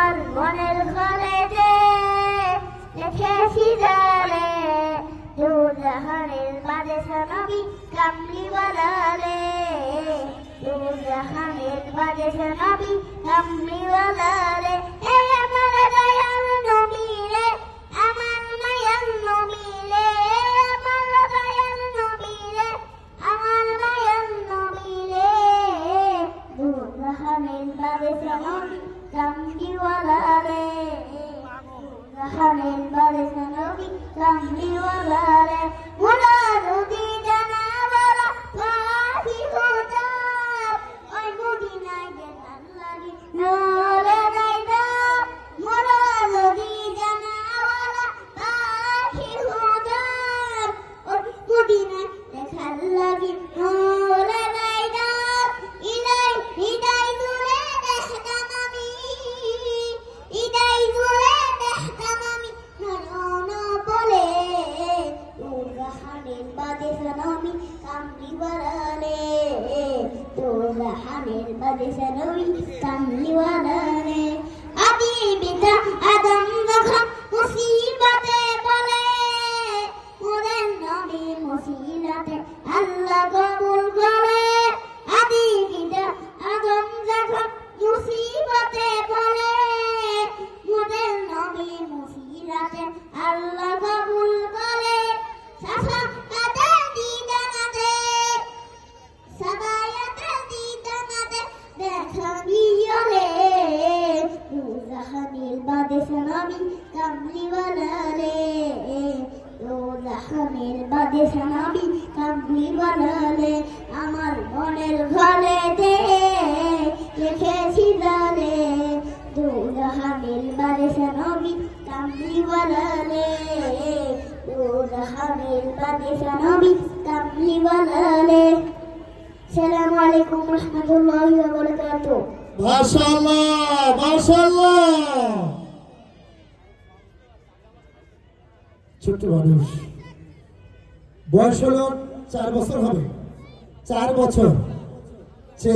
আমার মনের ঘরেতে রেখেছি জালে দু জাহানের বাদেশা নবী কামলি বালালে দু জাহানের বাদেশা নবী কামলি বালালে এই আমার দয়াল নবী কামলি বালালে জাহানের বাদেশা নবী কামলি বালালে মোরা বাদে সনমি কামলি বারালে তোরাহানের বাদে সনমি কামলি বারালে আদি বিদা আদম যখন মুসিবতে বলে ওরে নবী মুসিলাতে আল্লাহ কবুল করে। আদি বিদা আদম যখন মুসিবতে বলে মোদের নবী রোজাহানিল বাদে সানাবি কামলি বানালে রোজাহানিল বাদে সানাবি কামলি বানালে আমার মনের ঘরেতে রেখেছি জালে রোজাহানিল বাদে সানাবি কামলি বানালে রোজাহানিল বাদে সানাবি কামলি বানালে السلام عليكم ورحمة الله وبركاته মাশাআল্লাহ মাশাআল্লাহ। ছোট্ট মানুষ। বয়স হলো চার বছর হবে। চার বছর। সে